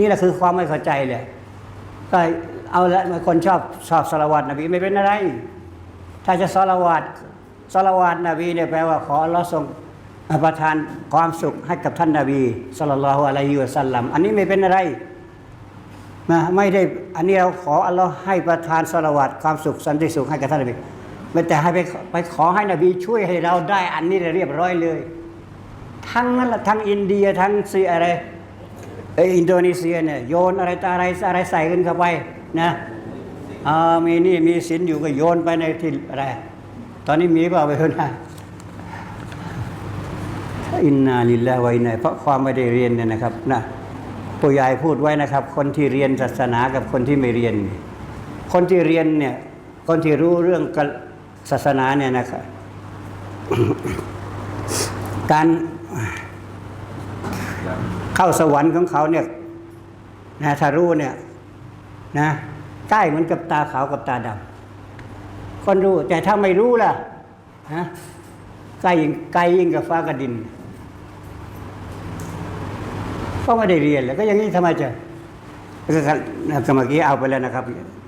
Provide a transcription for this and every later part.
นี่แหละคือความไม่เข้าใจเลยก็เอาละคนชอบชอบสละวัตรนบีไม่เป็นอะไร ถ้าจะสละวัตรสละวัตรนบีเนี่ยแปลว่าขออัลลอฮ์ทรงประทานความสุขให้กับท่านนบีสุลต่านละฮ์อะลัยฮิวสัลลัมอันนี้ไม่เป็นอะไรนะไม่ได้อันนี้เราขออัลลอฮ์ให้ประทานสละวัตความสุขสันติสุขให้กับท่านนบีไม่แต่ให้ไปไปขอให้นบีช่วยให้เราได้ อันนี้เรียบร้อยเลย ทั้งนั้นละทั้งอินเดียทั้งซีอะไร อยอินโดนีเซียเนี่ยโยนอะไรต่ออะไรอะไรใส่กันเข้าไปนะอ่ามีนี่มีสินอยู่ก็โยนไปในที่อะไร ตอนนี้มีเปล่าไปคนนะอินนาลิลลาฮ์วะอินเพราะความไม่ได้เรียนเนี่ยนะครับนะผู้ใหญ่พูดไว้นะครับ คนที่เรียนศาสนากับคนที่ไม่เรียน คนที่เรียนเนี่ย คนที่รู้เรื่องศาสนาเนี่ยนะครับการ เข้าสวรรค์ของเขาเนี่ยนะถ้ารู้เนี่ยนะใกล้เหมือนกับตาขาวกับตาดำคนรู้ แต่ถ้าไม่รู้ล่ะนะใกล้ยิ่งไกลยิ่งกับฟ้ากับดินก็ไม่ได้เรียนแล้วก็อย่างนี้ทำไมจะก็ก็เมื่อกี้เอาไปแล้วนะครับ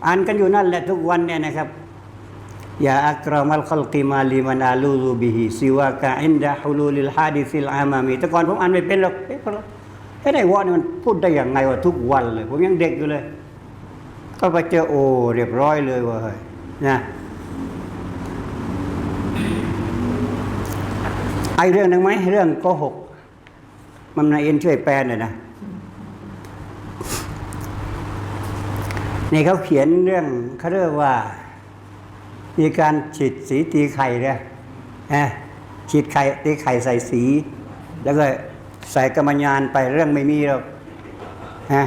อ่านกันอยู่นั่นแหละทุกวันเนี่ยนะครับยาอักรามัลขลกิมาลีมันอาลูลูบิฮิซิวากะอินดะฮุลูลิลฮาดิฟิลอามามีแต่ก่อนผมอ่านไม่เป็นหรอกเอ๊ะ คนละเอ๊ะไอ้วะนี่มันพูดได้อย่างไงวะทุกวันเลย ผมยังเด็กอยู่เลย ก็ไปเจอโอ้เรียบร้อยเลยเวะเฮ้ยนะไอเรื่องหนึ่งไหมเรื่องโกหก มันนายเอ็นช่วยแปลหน่อยนะนี่เขาเขียนเรื่องเขาเรียกว่า มีการฉีดสีตีไข่เนี่ยนะฉีดไข่ตีไข่ใส่สี แล้วก็ ใส่กรรมญานไปเรื่องไม่มีหรอกนะ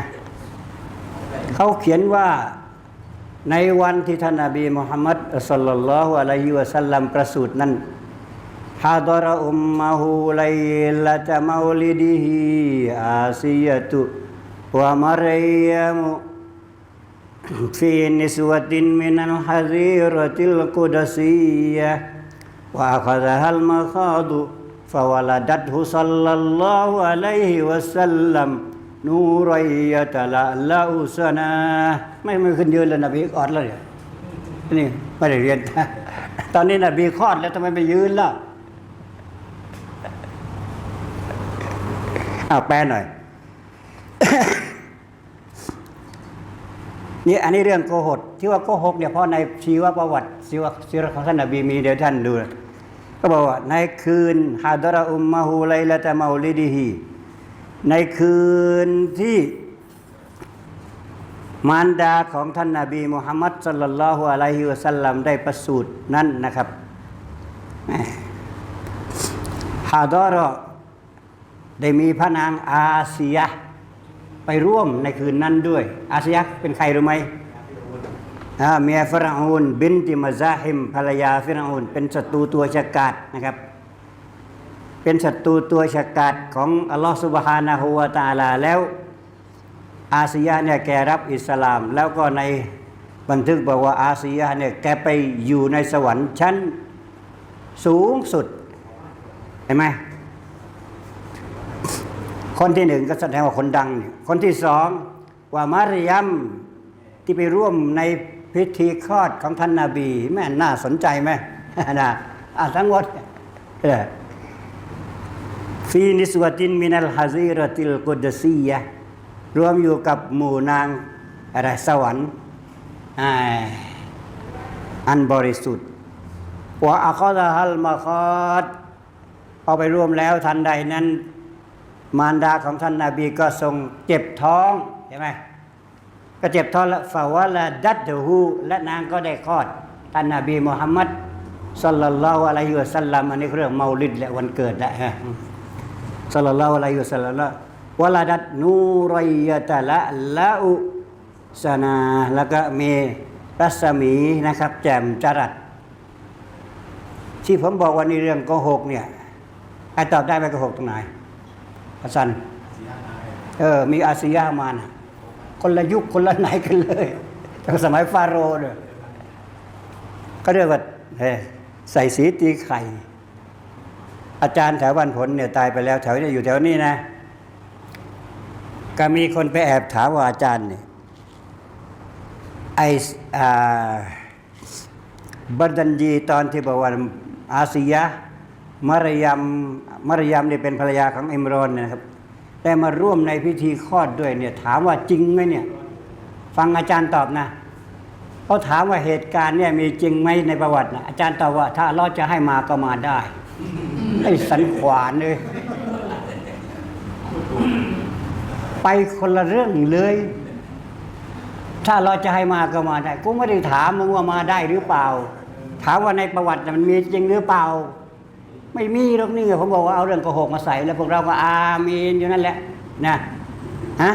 เขาเขียนว่าในวันที่ท่านนบีมุฮัมมัดสัลลัลลอฮุอะลัยฮิวะสัลลัมประสูตินั้นฮาดรอุมมะฮูไลละตะมาลิดิฮิอาซียะตุวะมารยามุ في نسوة من الحذيرة القدسية وأخذها المخاض فولدته صلى الله عليه وسلم نورا يتلألأ سنا ไม่ไม่ขึ้นยืนเลยนบีคลอดแล้วเนี่ยนี่ไม่ได้เรียน ตอนนี้นบีคลอดแล้วทำไมไม่ยืนล่ะอ้าวแปลหน่อย นี่อันนี้เรื่องโกหกที่ว่าโกหกเนี่ยเพราะในชีวประวัติชีวชีวของท่านนบีมีเดี๋ยวท่านดูนะ ก็บอกว่าในคืนฮาดราอุมมาฮูไลละตะมาลิดิฮีในคืนที่มารดาของท่านนาบีมุฮัมมัดสัลลัลลอฮุอะลัยฮิวะสัลลัมได้ประสูตินั้นนะครับฮาดรอได้มีพระนางอาเซียไปร่วมในคืนนั้นด้วย อาสยะเป็นใครรู้ไหมอ่า เมียฟรอูนบินติมาซาฮิมภรรยาฟิรอูนเป็นศัตรูตัวฉกาจนะครับ เป็นศัตรูตัวฉกาจของอัลลอฮฺสุบฮานะฮูวาตาลาแล้ว อาสยะเนี่ยแกรับอิสลาม แล้วก็ในบันทึกบอกว่าอาสยะเนี่ยแกไปอยู่ในสวรรค์ชั้นสูงสุดเห็นไหมคนที่หนึ่งก็แสดงว่าคนดัง คนที่สองว่ามารยมที่ไปร่วมใน พิธีคลอดของท่านนาบี แม่น่าสนใจไหมนะอะทั้งหมดฟีนิสวตินมินัลฮาซีรติลกุดซียะรวมอยู่กับหมู่นางอะไรสวรรค์อันบริสุทธิ์ว่าอัคอดฮัลมาคอดพอาไปร่วมแล้วทันใดนั้น มารดาของท่านนาบีก็ทรงเจ็บท้องใช่ไหม ก็เจ็บท้องล้วฟาวะละดัดเดหูและนางก็ได้คลอดท่านนาบีมุฮัมมัดสัลลัลลอฮุอะลัยฮิวะสัลลัมอันนี้เรื่องเมาลิดและวันเกิดแหละฮะสัลลัลลอฮุอะลัยฮิวะสัลลัมวะลาดัดนูรอยะตะละละอุสนาแล้วก็มีรัศมีนะครับ แจ่มจรัสที่ผมบอกว่านี่เรื่องโกหกเนี่ยใครตอบได้ไหมโกหกตรงไหนฮัสซันเออมีอาซียามานะ คนละยุคคนละไหนกันเลยตั้งสมัยฟาโรห์เนี่ยก็เรียกว่าใส่สีตีไข่ อาจารย์แถวบ้านผลเนี่ยตายไปแล้วแถวนี้อยู่แถวนี้นะ ก็มีคนไปแอบถามว่าอาจารย์เนี่ยไอบัดดันยีตอนที่บอกว่าอาซียะมารยมมารยมนี่เป็นภรรยาของอิมรอนเนยนะครับ ได้มาร่วมในพิธีคลอดด้วยเนี่ย ถามว่าจริงไหมเนี่ย ฟังอาจารย์ตอบนะเขาถามว่าเหตุการณ์เนี่ยมีจริงไหมในประวัตินะอาจารย์ตอบว่าถ้าเราจะให้มาก็มาได้ไอ้สันขวานเลยไปคนละเรื่องเลย ถ้าเราจะให้มาก็มาได้ กูไม่ได้ถามมึงว่ามาได้หรือเปล่า ถามว่าในประวัติน่ะมันมีจริงหรือเปล่า ไม่มีหรอกนี่ไงผมบอกว่าเอาเรื่องโกหกมาใส่แล้วพวกเราก็อาเมนอยู่นั่นแหละนะฮะ